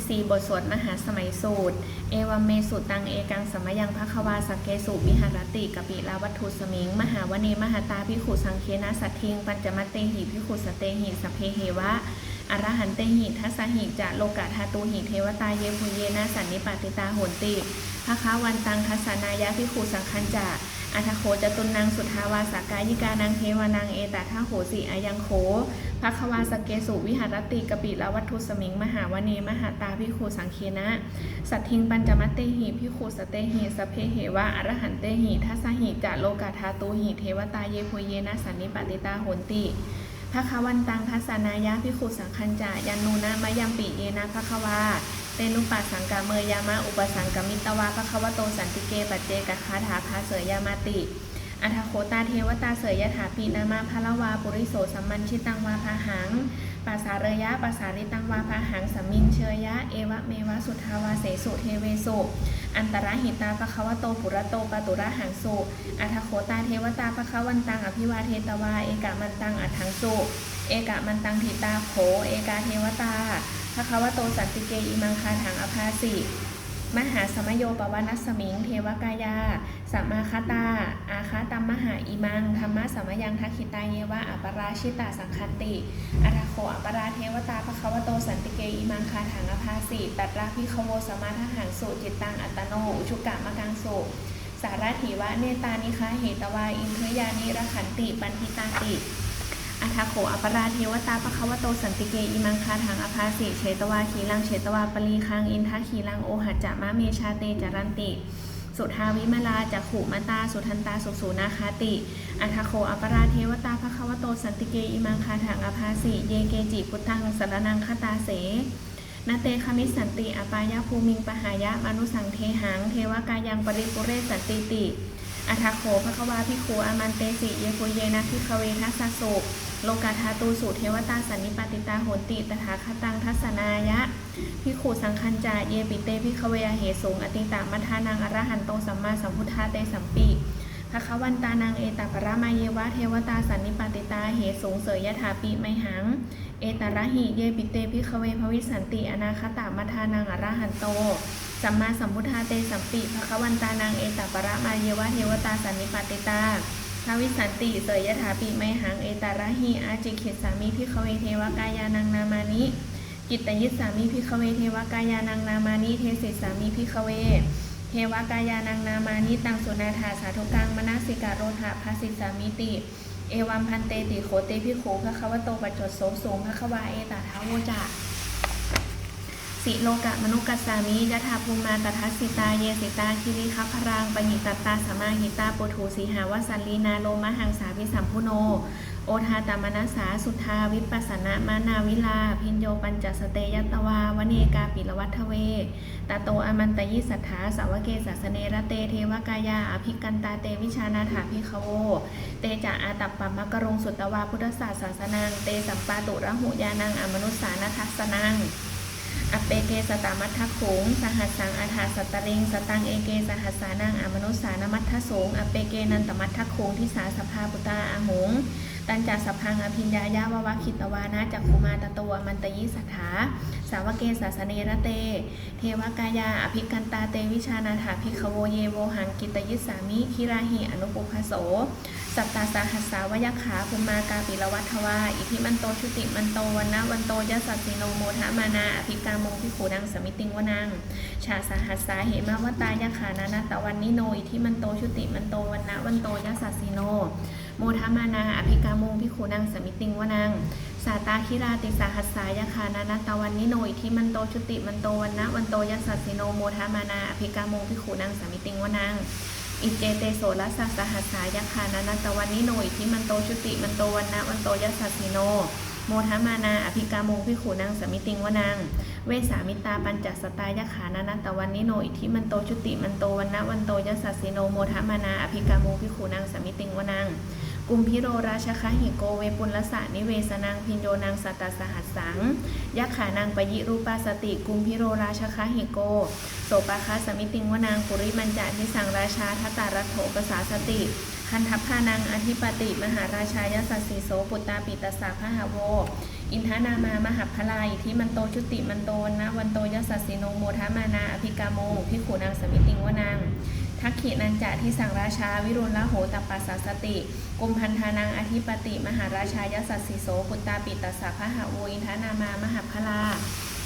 14 บทสวดมหาสมัยสูตร เอวัมเมสุตังเอกังสมยังพระควาสกเกสุวิหารติกปิลาวัตถุสมิง มหาวเนมหาตาพิขุสังเคนะสัททิง ปัญจมัตเตหิพิขุสเตหิสเพเหวะอรหันเตหิทัสหิจะโลกะทาตูหิเทวตาเยพุเยนะสันนิปติตาโหนติภะคะวันตังทัสนายะพิขุสังคันจะ อัทโคจตุนนางสุทาวาสากายิกานังเทวานางเอตาทาโหสิอายังโขภะควาสเกสุวิหารติกปิละวัตถุสมิง มหาวเนมหาตาพิขุสังเคนะ สัททิงปัญจมัตเตหิพิขุสเตหิสเพเหวะอรหันเตหิทัสหิจะโลกะทาตูหิเทวตาเยพุเยนะสันนิปติตาโหนติภคะวันตังทัสนายะพิขุสังคัญจายันนูนะมะยัมปิเยนะภควา เตนุปัสสังกาเมยามะอุปสังกมิตวาภควโตสันติเกปัจเจกคาถาภาเสยยามาติอัทโคตาเทวตาเสยยถาปีนามาพะละวาปุริโสสัมมันชิตังวาพาหังปัสสาเรยะปัสสาริตังวาพาหังสัมมินเชยยะ เอวะเมวะสุทาวาเสสุเทเวสุอันตรหิตาภควโตปุระโตปตุระหังสุอัทโคตาเทวตาภควันตังอภิวาเทตวาเอกะมันตังอัถังสุ เอกะมันตังทิตาโข เอกาเทวตาภควโตสันติเกอิมังคาถังอภาสิมหาสมโยปวานัสสมิง เทวกายาสัมมาคตา อาคาตัมมหาอิมัง ธรรมะสมยังทักขิตาเยวะ อัปราชิตาสังคันติ อัทโคอัปราเทวตาภควโตสันติเกอิมังคาถังอภาสิตัตระพิคโวสมาทหังสุจิตตังอัตโน อุชุกะมะกังสุสารถีวะเนตานิคะเหตวาอินทยานิรขันติ ปันทิตาติ อัทโขอัปราเทวตาปะคะวะโตสันติเกอิมังคาถังอภาสิเฉตวาขีลังเฉตวาปลีคังอินทะขีลังโอหัจจะมะเมชาเตจารันติ สุทาวิมลาจักขุมตาสุทันตาสุสูนาคาติอัทโขอปราเทวตาภคะวะโตสันติเกอิมังคาถังอภาสิเยเกจิพุทธังสรนังคตาเสนาเตคมิสันติอปายาภูมิงปหายะมนุสังเทหังเทวกายังปริปุเรสันติติอัทโขภควาพิคูอามันเตสิเยปุเยนะพิคเวทัสสะ โลกาธาตูสุเทวตาสันนิปติตาโหติตถาคตังทัสสนายะพิขูสังคัญจาเยปิเตพิคเวอเหสูงอติตามัทานังอรหันโตสัมมาสัมพุทธาเตสัมปีภควันตานังเอตปรมาเยวะเทวตาสันนิปติตาเหสูงเสยยถาปิไมหัง เอตระหิเยปิเตพิคเวภวิสันติอนาคตามัทานังอรหันโตสัมมาสัมพุทธาเตสัมปิภควันตานังเอตปรมาเยวะเทวตาสันนิปติตา ทวิสันติเสยยถาปิไมหังเอตาระหิอาจิขิตสามิพิคเวเทวกายานังนามานิกิตตยิสามิพิคเวเทวกายานังนามานิเทศิสามิพิคเวเทวกายานังนามานิตังสุนาถาสาธุกังมนาสิกาโรธาภาสิสามิติ เอวัมพันเตติโขเตพิโขภควโตปัจจดโสสูงภควาเอตาทาวโวจะ สิโลกะมนุกัสสามิยะถาภูมาตทัสสิตาเยสิตาคิริคัพรังปหิตตาสมาหิตาปุถุสีหาวสันลีนาโลมหังสาวิสัมพุโน โอทาตามนัสสาสุทาวิปัสสนะมานาวิลา พินโยปัญจสเตยตวาวเนกาปิลวัทเวตาโตอมันตยิสัทธาสาวเกสสเนระเตเทวกายาอภิกันตาเตวิชานาถาภิกขโว เตจะอาตัปปัมมะกรงสุตตวาพุทธศาสสนังเตสัมปาตุระหุยานังอมนุสสานัทัสสนัง อเปเกสตามัททะโขงสหัสสังอาถาสตริง สตังเอเกสหัสสานังอมนุสสานมัททะโสงอเปเกนันตมัททะโขงทิสาสภาปุตตาอาหง ตันจัสพังอภิญญายาววะคิตวานะจักขุมาตตวมันตยิสัทธาสาวเกสาสเนระเต เทวกายาอภิกันตาเตวิชานาถาภิกขโวเยโวหังกิตยิสามิคิราหิอนุปุพโส สัตตาสาหัสสาวยขาภูมากาปิลวัทวาอิทิมันโตชุติมันโตวันนะวันโตยสัสสิโนโมทะมานาอภิกามงพิขูดังสมิติงวนังชาสาหัสสาเหมาวตายขานานาตะวันนิโนอิทิมันโตชุติมันโตวันนะวันโตยสัสสิโน โมทะมานาอภิกามุงพิขูดังสมิติงวนังสาตาคิราติสาหัสสายคานานาตะวันนิโนอิทิมันโตชุติมันโตวันนะวันโตยสัสสิโนโมทะมานาอภิกามุงพิขูดังสมิติงวนังอิเจเตโสรัสสหัสสายคานานันตวันนิโนอิทิมันโตชุติมันโตวันนะวันโตยัสสสิโน โมทะมานาอภิกามุงพิขูนางสมิติงวนัง เวสามิตาปัญจสตายขานานันตวันนิโนอิทิมันโตชุติมันโตวันนะวันโตยัสสสิโน โมทะมานาอภิกามุงพิขูนางสมิติงวนัง กุมพิโรราชคะหิโกเวปุลสะนิเวสนังพินโยนางสัตตสหัสสังยักขานางปยิรูปาสติกุมพิโรราชคะหิโกโสปาคาสมิติงวนางปุริมันจาทิสังราชาทัตตารโถปสาสติคันทัพพานังอธิปติ มหาราชายสัสสีโสปุตตาปิตสสะพหาโว อินทนามามหัพพลาอิทิมันโตชุติมันโตนะวันโตยสัสสีโนโมทามานาอภิกาโมพิขูนางสมิติงวนาง ทักขินันจะที่สั่งราชา วิรุณละโหตปัสสะสติ กุมพันธานังอธิปติมหาราชายสัสสีโสปุตตาปิตสสะพะหาโวอินทนามามหาพลา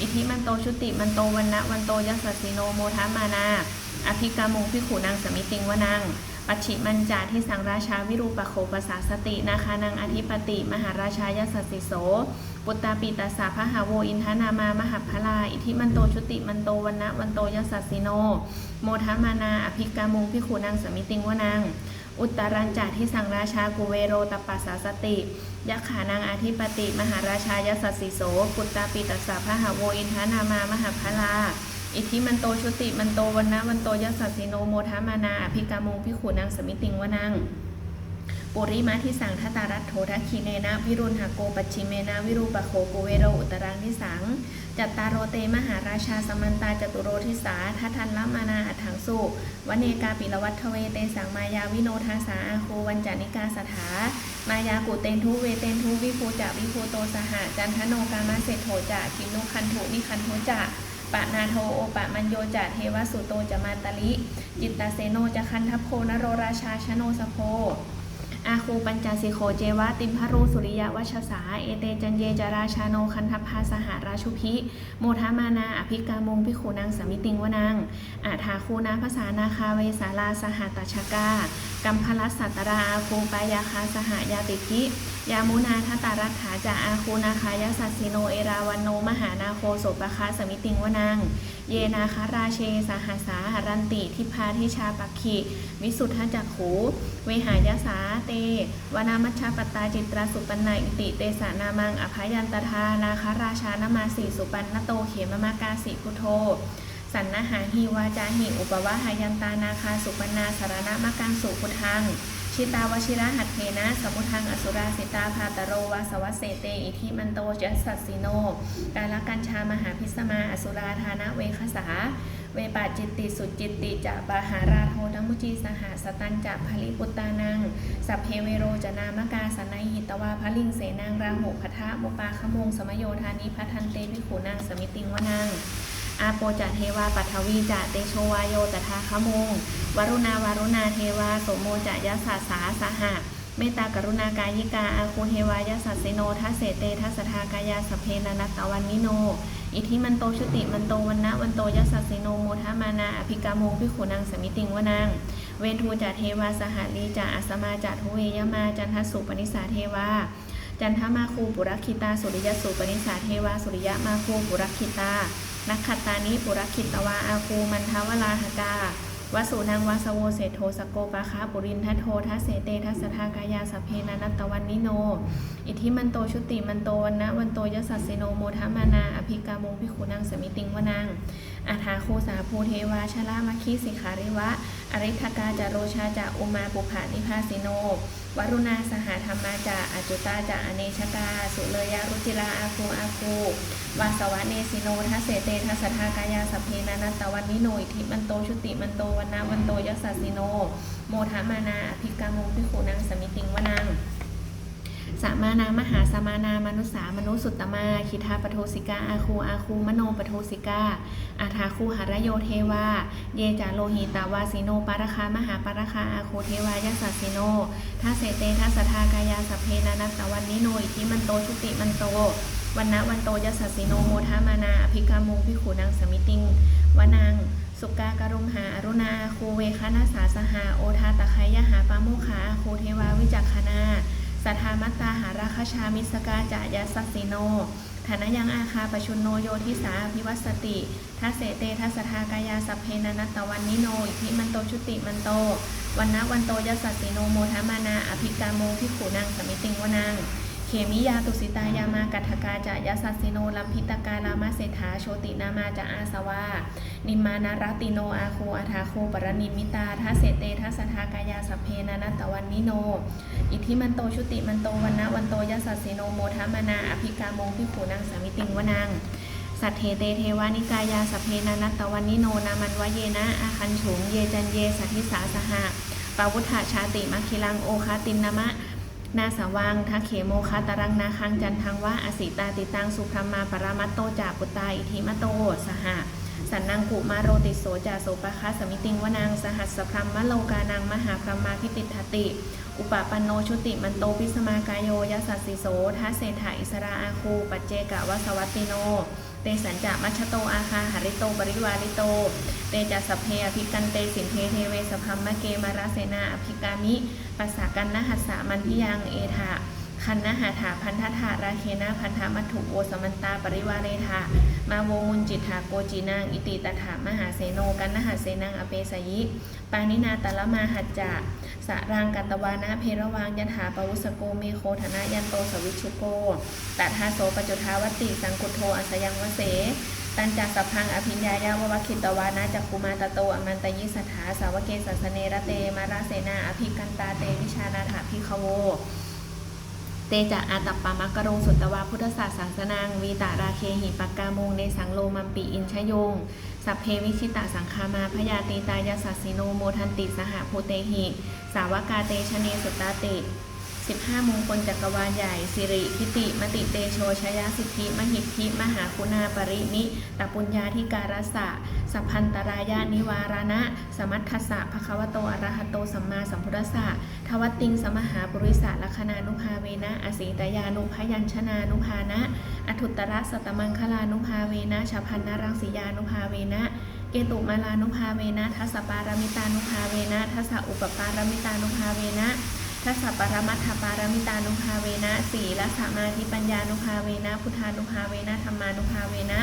อิทิมันโตชุติมันโตวันนะวันโตยสัสสิโนโมทามานา อภิกามุงพิขูนางสมิติงวนัง ปัจฉิมันจาที่สังราชาวิรูปโคปสาสตินาคานังอธิปติ มหาราชายัสสสิโส ปุตตาปิตาสาพหาโวอินทนามามหัพลา อิทิมันโตชุติมันโตวันนะวันโตยัสสสิโน โมทามานาอภิกามุงพิขูนางสมิติงวนังอุตรัญจาที่สังราชากุเวโรตปัสสาสติยักขานางอธิปติ มหาราชายัสสสิโส ปุตตาปิตัสสะพหาโวอินทนามามหาพลา อิทธิมันโตชุติมันโตวันนะวันโตยัสสสิโนโมทามานาอภิกามงพิขูนางสมิติงวนังปุริมาทิสังทตารัตโถทัคีเนนะวิรุณหโกปัจฉิเมนะวิรูปโคกุเวโรอุตรังทิสังจัตตารโรเตมหาราชาสมันตาจตุโรทิสาทัทันละมานาอัถังสุวเนกาปิลวัตทเวเตสังมายาวิโนทาสาอาโควันจานิกาสถามายากุเตนทุเวเตนทุวิภูจะวิภูโตสหะจันทโนกามาเศโถจะกินุคันถุนิคันโทจะ ปะนาโทโอปะมัญโยจะเทวสุโตจะมาตลิ จิตตาเซโนจะคันทัพโพนโรราชาชโนสโพ อาคูปัญจสิโคเจวะติมพรูสุริยวัชสา เอเตจันเยจาราชาโนคันทพาสหาราชุพิโมทามานาอภิกามงพิขูนางสมิติงวนางอาทาคูนาภาษานาคาเวสาลาสหตัชกากัมพลัสสัตตราอาคูปายาคาสหายาติพิยามุนาทตารัตถาจาอาคูนาคายสัสสิโนเอราวันโนมหานาโคโสปคาสมิติงวนาง เยนาคาราเชสหาสาหารันติ ทิพาทิชาปักขิวิสุทธจักขูเวหายสาเต วนามัชชาปตาจิตราสุปันนาอิติเตสานามัง อภายันตทานาคาราชานามาสีสุปันนโตเขมมากาสิพุทโธสันนหาหิวาจาหิ อุปวะหายันตานาคาสุปันนาสารณะมะกังสุพุทัง ชิตาวชิระหัตเทนะ สมุทังอสุราสิตาภาตโรวาสวัสเสเต อิทิมันโตจัสสัสสิโนกาลกัญชามหาพิสมาอสุราธานะเวคสา เวปาจิตติสุจิตติจะปาหาราโทธมุจีสหสตันจะภลิปุตตานัง สัพเพเวโรจนามกาสนัยหิตวาพลิงเสนางราหุพทะมุปาขมงสมโยธานิพัทันเตวิขูนางสมิติงวนัง อาโปจะเทวาปัทวีจะเตโชวายโยตถาคมงวรุณาวารุณาเทวาโสโมจะยะสาสาสหะเมตตากรุณากายิกาอาคูเทวายะสัสสิโนทัสเสเตทัสทากายาสเพนานัตตะวันนิโน อิทิมันโตชุติมันโตวันนะวันโตยัสสสิโนโมทามานาอภิกาโมพิขุนางสมิติงวนางเวทูจะเทวาสหาลีจะอัสมาจะทุเวยมาจันทสุปนิสาเทวาจันทมาคูปุรคิตาสุริยสุปนิสาเทวาสุริยมาคูปุรคิตา นักขัตตานิปุรคิตวาอาคูมันทวราหกาวสุนังวาสโวเศโทสโกปะคาปุรินทโททัสเสเตทัสทากายาสเพนานัตตวันนิโน อิทิมันโตชุติมันโตวันนะวันโตยสัสสิโนโมทามานา อภิกามุงพิขุนางสมิติงวนัง อาทาโคสาภูเทวาชลามัคคีสิขาริวะ อริทกาจาโรชาจะอุมาปุภานิพาสิโนวรุณาสหธรรมาจะอจุตาจะอเนชกา สุเลยารุจิราอาคูอาคูวาสวะเนสิโนทัสเสเตทัสทากายาสพเพนานัตตวันนิโนอิทิมันโตชุติมันโตวันนะวันโตยสัสสิโน โมทามานาอภิกามุพิขุนางสมิติงวนาง สามานามหาสามานามนุสามนุสุตตมา คิทาปโทสิกาอาคูอาคูมโนปโทสิกาอาทาคูหารโยเทวา เยจาโลหิตาวาสิโนปารคามหาปารคาอาคูเทวายสัสสิโนทัสเสเตทัสทากายาสเพนานัตตวันนิโนอิทิมันโตชุติมันโตวันนะวันโตยัสสสิโนโมทามานาอภิกามุงพิขูนางสมิติงวนังสุกากรุงหาอรุณาคูเวคานาสาสหาโอทาตะไคยหาปาโมขาอาคูเทวาวิจักขณา สัทธามัตตาหาราคชามิสกาจายาสัสสิโนฐานะยังอาคาปชุนโนโยทิสาพิวัสติทัเสเตทัสสทากายาสัพเพนานัตตวันนิโนอิทิมันโตชุติมันโตวันนะวันโตยัสสสิโนโมทามานาอภิกาโมพิขูนางสมิติงวนาง เขมิยาตุสิตายามากัทกาจะยัสสสิโนลัมพิตกาลามาเศรษฐาโชตินามาจะอาสวา นิมานารติโนอาคูอาทาโคปรณิมิตาทัสเสเตทัสทากายาสัพเพนานัตวันนิโน อิทิมันโตชุติมันโตวันนะวันโตยัสสสิโนโมทามานาอภิกาโมพิขูนางสามิติงวนางสัทเทเตเทวานิกายาสเพนานัตวันนิโนนามันวะเยนะอาคันฉงเยจันเยสัทิสาสหะปาวุธาชาติมัคคิลังโอคาตินนามะ นาสวังทักเขโมคาตรังนาคังจันทังวะอสิตาติตังสุพรมมาปรามัตโตจาปุตตาอิทิมโตสหะสันนังกุมาโรติโสจาโสปะคะสมิติงวนางสหัสสพรัมมะโลกานังมหาพรมาพิติทติ อุปปันโนชุติมันโตพิสมากายโยยสัสสิโสทัสเศรษฐาอิสราอาคูปัจเจกะวสวัตติโน เตสัญจะมัชโตอาคาหาริโตปริวาริโต เตจัสสพเพอภิกันเตสินเทเทเวสพัมมะเกมาราเสนาอภิกามิปัสสากันนหัสสามันทิยังเอทะ คันนหาถาพันธถาราเคนะพันธมัถุโวสมันตาปริวาเรธามาโวมุนจิตถาโกจีนางอิติตถามหาเสโนกันนหาเสนางอเปสยิ ปานินาตละมาหัจจะสะรังกัตวานะเพระวังยถาปวุสโกเมโคธนะยันโตสวิชุโกตัทาโสปจุทาวติสังกุโทอัสยังวเสตันจากสัพพังอภิญญายาววคิตวานะจักคุมาตโตอมันตยิสถาสาวเกสัสเนระเตมาราเสนาอภิกันตาเตวิชานาถาภิกขโว เตจะอาตัปปามักกะโรงสุตตวาพุทธศาสสาสนางวีตาราเคหิปักกาโมงในสังโลมัมปีอินชยง สัพเพวิชิตาสังคามาพยาตีตายาสัสสิโนโมทันติสหภูเตหิ สาวกาเตชเนสุตตาติ 15 มงคลจักรวาลใหญ่ สิริทิติ มติเตโชชยสิทธิ มหิทธิ มหาคุณาปรินิตปุญญาธิการสะสัพพันตรายานิวารณะ สมัทธสะภควโตอรหโตสัมมาสัมพุทธะทวัตติงสมหาปุริสะลัคนานุภาเวนะ อสีตยานุพยัญชนานุภานะ อทุตตรสัตตมังคลานุภาเวนะชาพันนารังสียานุภาเวนะเกตุมาลานุภาเวนะทัสปารมิตานุภาเวนะทัสสะอุปปารมิตานุภาเวนะ ทัสสะปรมัตถปารมิตานุภาเวนะสีละสมาธิปัญญานุภาเวนะพุทธานุภาเวนะธรรมานุภาเวนะ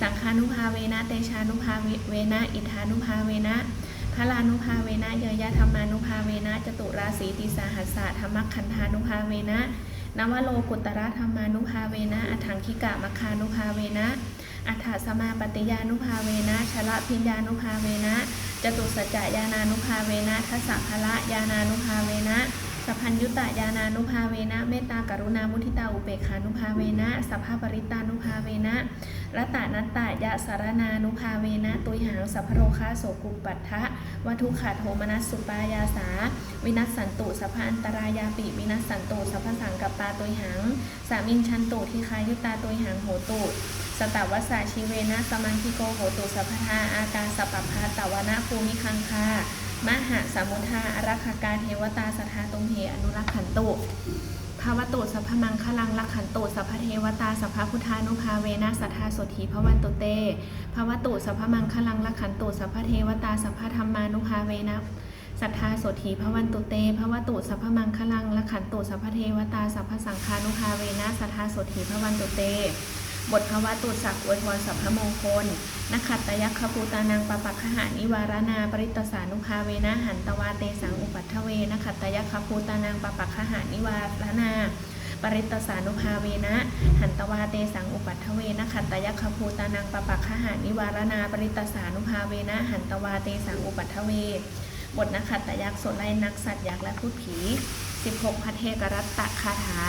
สังฆานุภาเวนะเตชานุภาเวนะอิทธานุภาเวนะพลานุภาเวนะเยยะธรรมานุภาเวนะจตุราสีติสาหัสสะธรรมคันธานุภาเวนะนวโลกุตระธรรมานุภาเวนะอัฏฐังคิกะมคานุภาเวนะอัฏฐสมาปฏิยานุภาเวนะชละพิญญานุภาเวนะจตุสัจจยานานุภาเวนะทัสสะภละยานานุภาเวนะ สัพพัญยุตตยานานุภาเวนะ เมตตากรุณามุทิตาอุเบกขานุภาเวนะ สัพพปริตานุภาเวนะรัตานัตตายะสารนานุภาเวนะ ตุยหังสัพโรคาโสกุปปัฏฐะวัทุขาโทมนัสสุปายาสา วินัสสันตุสัพพันตรายาปิวินัสสันตุสัพพสังกัปปาตุยหังสามินชันตุทิคายุตตาตุยหังโหตุสตวัสสาชิเวนะสมันทิโกโหตุสัพพทาอาการสัพพพาตวนาภูมิคังคา มหาสมุทาอารักขการเทวตาสทาตุมเหอนุรักขันตุภาวตุสัพพมังคลังลักขันตุสัพพเทวตาสัพพพุทธานุภาเวนะสัทธาโสธีพวันตุเตภาวตุสัพพมังคลังลักขันตุสัพพเทวตาสัพพธรรมานุภาเวนะสัทธาโสธีพวันตุเตภวตุสัพพมังคลังลักขันตุสัพพเทวตาสัพพสังฆานุภาเวนะสัทธาโสธีพวันตุเต บทภาวะตุสักอวยพรสัพพมงคลนักขัตยัคคภูตานังปปักขหานิวารนาปริตตสานุภาเวนะหันตวาเตสังอุปัฏฐเวนักขัตยัคคภูตานังปปักขหานิวารนาปริตตสานุภาเวนะหันตวาเตสังอุปัฏฐเวนักขัตตยัคภูตานังปปักขหานิวารนาปริตตสานุภาเวนะหันตวาเตสังอุปัฏฐเว บทนักขัตตยักษ์โสไลนักสัตว์ยักษ์และพูดผี 16พัทเทกรัตตะคาถา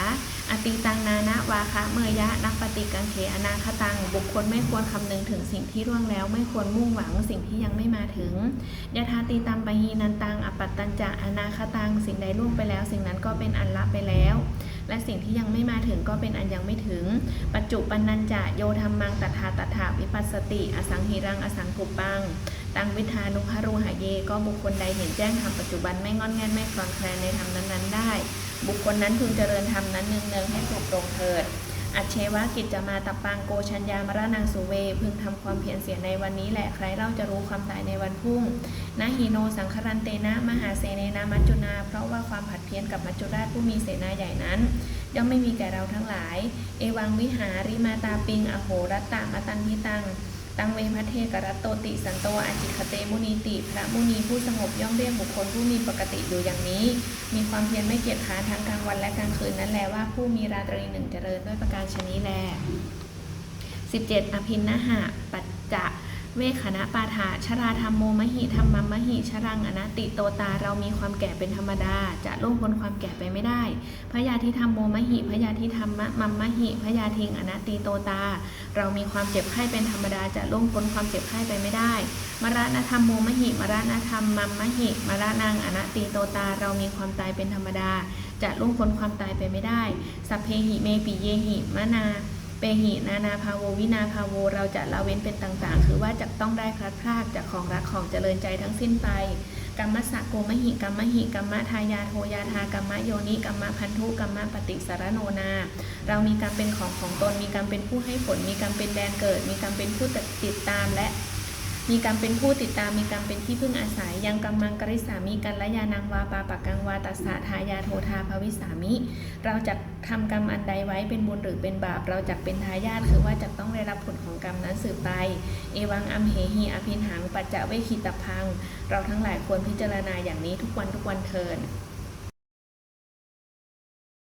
อติตังนานะวาคะเมยะนักปฏิกังเขอนาคตัง บุคคลไม่ควรคำนึงถึงสิ่งที่ร่วงแล้ว ไม่ควรมุ่งหวังสิ่งที่ยังไม่มาถึงยะทาติตัมปะฮีนันตังอปัตตัญจะอนาคตัง สิ่งใดล่วงไปแล้ว สิ่งนั้นก็เป็นอันละไปแล้ว และสิ่งที่ยังไม่มาถึงก็เป็นอันยังไม่ถึง ปัจจุปันนัญจะโยธรรมังตถาตถาวิปัสสติ อสังหิรังอสังกุปัง ตังวิธานุภารูหะเย ก็บุคคลใดเห็นแจ้งธรรมปัจจุบันไม่งอนแงนไม่คลอนแคลนในธรรมนั้นๆได้ บุคคลนั้นพึงเจริญธรรมนั้นเนืองๆให้ถูกตรงเถิด อัจเชวะกิจจะมาตับปังโกชัญญามรณังสุเว พึงทำความเพียรเสียในวันนี้แหละใครเล่าจะรู้ความตายในวันพรุ่งนะฮีโนสังครันเตนะมหาเสเนนามัจจุนา เพราะว่าความผัดเพี้ยนกับมัจจุราชผู้มีเสนาใหญ่นั้นย่อมไม่มีแก่เราทั้งหลาย เอวังวิหาริมาตาปิง อโหรัตตามตันทิตัง ตังเวพระเทกรัตโตติสันโตอาจิคเตมุนีติ พระมุนีผู้สงบย่อมเรียกบุคคลผู้มีปกติอยู่อย่างนี้ มีความเพียรไม่เกียจค้านทั้งกลางวันและกลางคืนนั้นแลว่าผู้มีราตรีหนึ่งเจริญด้วยประการชนี้แล 17 อภินนหะปัจ เวขณะปาฐาชราธรรมโมมหิธรรมมมหิชรังอนัตติโตตาเรามีความแก่เป็นธรรมดา จะล่วงพ้นความแก่ไปไม่ได้พยาธิธรรมโมมหิพยาธิธรรมะมัมมหิพยาทิงอนัตติโตตา เรามีความเจ็บไข้เป็นธรรมดาจะล่วงพ้นความเจ็บไข้ไปไม่ได้ มรณธรรมโมมหิมรณธรรมมัมมหิมรณังอนัตติโตตา เรามีความตายเป็นธรรมดา จะล่วงพ้นความตายไปไม่ได้สัพเพหิเมปิเยหิมะนา เปหินานาภาโววินาภาโว เราจะละเว้นเป็นต่างๆ คือว่าจะต้องได้พลัดพรากจากของรักของเจริญใจทั้งสิ้นไปกรรมสะโกมหิกรรมหิกรรมทายาโทยาทากรรมโยนิกรรมพันธุกรรมปฏิสารโนนา เรามีกรรมเป็นของของตน มีกรรมเป็นผู้ให้ผล มีกรรมเป็นแดนเกิด มีกรรมเป็นผู้ติดตามและ มีกรรมเป็นผู้ติดตามมีกรรมเป็นที่พึ่งอาศัย ยังกรรมังกริสามีกันละยานังวาปาปักกังวาตัสสะทายาโทธาภวิสามิ เราจะทำกรรมอันใดไว้เป็นบุญหรือเป็นบาป เราจะเป็นทายาทคือว่าจะต้องได้รับผลของกรรมนั้นสืบไป เอวังอัมเหหีอภินหังปัจจะเวคิตพัง เราทั้งหลายควรพิจารณาอย่างนี้ทุกวันทุกวันเทิน